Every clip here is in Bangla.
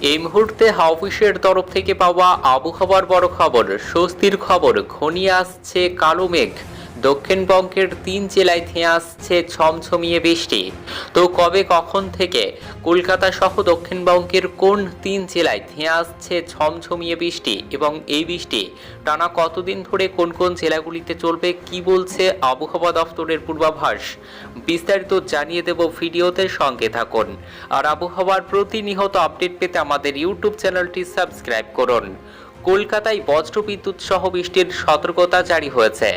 এই মুহূর্তে হাওফিসের তরফ থেকে পাওয়া আবহাওয়ার বড় খবর, স্বস্তির খবর, ঘনিয়ে আসছে কালো মেঘ। দক্ষিণবঙ্গের তিন জেলায় ধেয়ে আসছে ছমছমিয়ে বৃষ্টি। তো কবে, কখন থেকে? কলকাতা সহ দক্ষিণবঙ্গের কোন তিন জেলায় ধেয়ে আসছে ছমছমিয়ে বৃষ্টি? এবং এই বৃষ্টি টানা কতদিন ধরে কোন কোন জেলাগুলিতে চলবে, কি বলছে আবহাওয়া দফতরের পূর্বাভাস? বিস্তারিত জানিয়ে দেব ভিডিওতে, সঙ্গে থাকুন। আর আবহাওয়ার প্রতিনিয়ত আপডেট পেতে আমাদের ইউটিউব চ্যানেলটি সাবস্ক্রাইব করুন। কলকাতায় বজ্রবিদ্যুৎ সহ বৃষ্টির সতর্কতা জারি হয়েছে।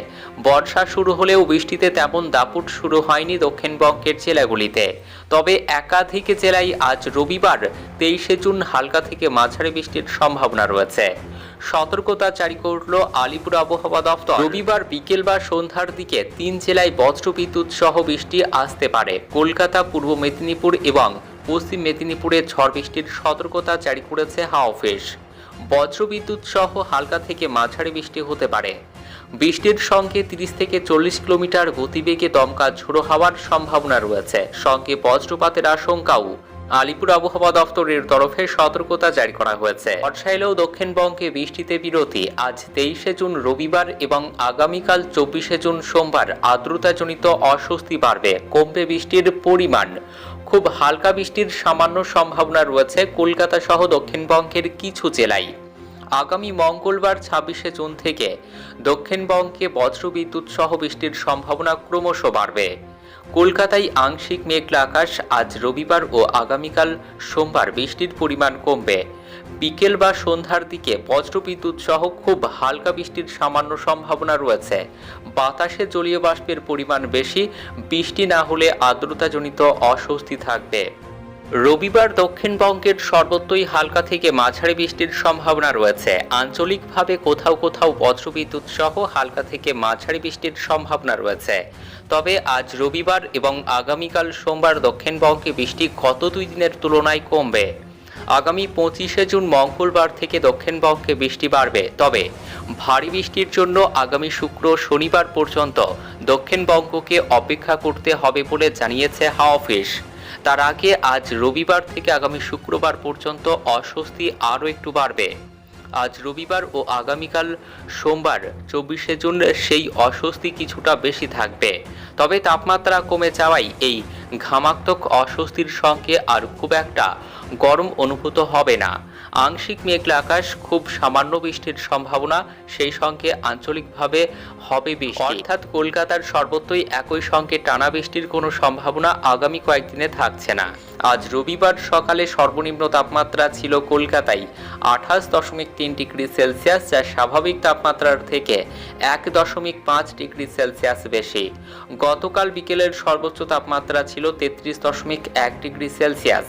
বর্ষা শুরু হলেও বৃষ্টিতে তেমন দাপুট শুরু হয়নি দক্ষিণবঙ্গের জেলাগুলিতে। তবে একাধিক জেলায় আজ রবিবার তেইশে জুন হালকা থেকে মাঝারি বৃষ্টির সম্ভাবনা রয়েছে। সতর্কতা জারি করল আলিপুর আবহাওয়া দফতর রবিবার বিকেল বা সন্ধ্যার দিকে তিন জেলায় বজ্রবিদ্যুৎ সহ বৃষ্টি আসতে পারে। কলকাতা, পূর্ব মেদিনীপুর এবং পশ্চিম মেদিনীপুরে ঝড় বৃষ্টির সতর্কতা জারি করেছে হাওয়া অফিস। বজ্রবিদ্যুৎ সহ হালকা থেকে মাঝারি বৃষ্টি হতে পারে। বৃষ্টির সঙ্গে তিরিশ থেকে চল্লিশ কিলোমিটার গতিবেগে দমকা ঝোড়ো হওয়ার সম্ভাবনা রয়েছে। সঙ্গে বজ্রপাতের আশঙ্কাও আলিপুর আবহাওয়া দফতরের তরফে সতর্কতা জারি করা হয়েছে। বর্ষা এলেও দক্ষিণবঙ্গে বৃষ্টিতে বিরতি। আজ তেইশে জুন রবিবার এবং আগামীকাল চব্বিশে জুন সোমবার আর্দ্রতাজনিত অস্বস্তি বাড়বে। কমবে বৃষ্টির পরিমাণ। খুব হালকা বৃষ্টির সামান্য সম্ভাবনা রয়েছে কলকাতা সহ দক্ষিণবঙ্গের কিছু জেলায়। আগামী মঙ্গলবার ছাব্বিশে জুন থেকে দক্ষিণবঙ্গে বজ্রবিদ্যুৎ সহ বৃষ্টির সম্ভাবনা ক্রমশ বাড়বে। কলকাতায় আংশিক মেঘলা আকাশ আজ রবিবার ও আগামীকাল সোমবার বৃষ্টির পরিমাণ কমবে। বিকেল বা সন্ধ্যার দিকে বজ্রবিদ্যুৎ সহ খুব হালকা বৃষ্টির সামান্য সম্ভাবনা রয়েছে। বাতাসে জলীয় বাষ্পের পরিমাণ বেশি, বৃষ্টি না হলে আর্দ্রতাজনিত অস্বস্তি থাকবে। রবিবার দক্ষিণবঙ্গের সর্বত্রই হালকা থেকে মাঝারি বৃষ্টির সম্ভাবনা রয়েছে। আঞ্চলিকভাবে কোথাও কোথাও বজ্রবিদ্যুৎ সহ হালকা থেকে মাঝারি বৃষ্টির সম্ভাবনা রয়েছে। তবে আজ রবিবার এবং আগামীকাল সোমবার দক্ষিণবঙ্গে বৃষ্টি গত দুই দিনের তুলনায় কমবে। আগামী পঁচিশে জুন মঙ্গলবার থেকে দক্ষিণবঙ্গে বৃষ্টি বাড়বে। তবে ভারী বৃষ্টির জন্য আগামী শুক্র শনিবার পর্যন্ত দক্ষিণবঙ্গকে অপেক্ষা করতে হবে বলে জানিয়েছে হাওয়া অফিস। তার আগে আজ রবিবার থেকে আগামী শুক্রবার পর্যন্ত অস্বস্তি আরও একটু বাড়বে। আজ রবিবার ও আগামীকাল সোমবার, চব্বিশে জুন, সেই অস্বস্তি কিছুটা বেশি থাকবে। তবে তাপমাত্রা কমে যাওয়াই এই ঘামাত্মক অস্বস্তির সঙ্গে আর খুব একটা গরম অনুভূত হবে না। আংশিক মেঘলা আকাশ, খুব সামান্য বৃষ্টির সম্ভাবনা, সেই সঙ্গে আঞ্চলিকভাবে হবে বৃষ্টি। অর্থাৎ কলকাতার সর্বত্রই একই সঙ্গে টানা বৃষ্টির কোনো সম্ভাবনা আগামী কয়েকদিনে থাকছে না। আজ রবিবার সকালে সর্বনিম্ন তাপমাত্রা ছিল কলকাতায় আঠাশ দশমিক তিন ডিগ্রি সেলসিয়াস, যা স্বাভাবিক তাপমাত্রার থেকে এক দশমিক পাঁচ ডিগ্রি সেলসিয়াস বেশি। গতকাল বিকেলের সর্বোচ্চ তাপমাত্রা ছিল তেত্রিশ দশমিক এক ডিগ্রি সেলসিয়াস।